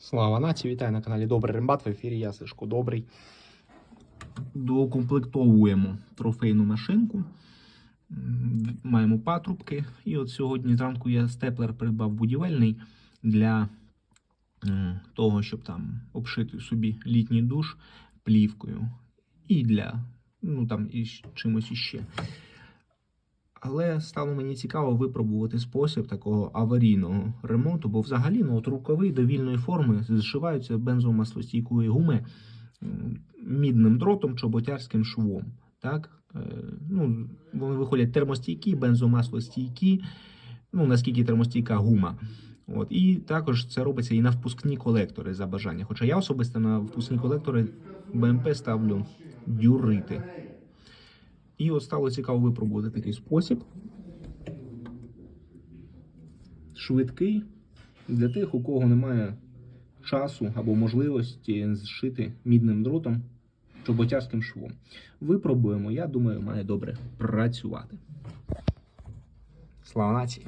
Слава нації, вітаю на каналі Добрий Рембат. В ефірі я Сишко Добрий. Доукомплектовуємо трофейну машинку. Маємо патрубки. І от сьогодні зранку я степлер придбав будівельний для того, щоб там обшити собі літній душ плівкою. І для ну там і чимось іще. Але стало мені цікаво випробувати спосіб такого аварійного ремонту, бо взагалі ну, от рукави довільної форми зшиваються бензомаслостійкої гуми мідним дротом чоботярським швом. Так? Е, ну, вони виходять термостійкі, бензомаслостійкі, ну наскільки термостійка гума. От, і також це робиться і на впускні колектори за бажання. Хоча я особисто на впускні колектори БМП ставлю дюрити. І от стало цікаво випробувати такий спосіб. Швидкий для тих, у кого немає часу або можливості зшити мідним дротом чоботярським швом. Випробуємо, я думаю, має добре працювати. Слава нації!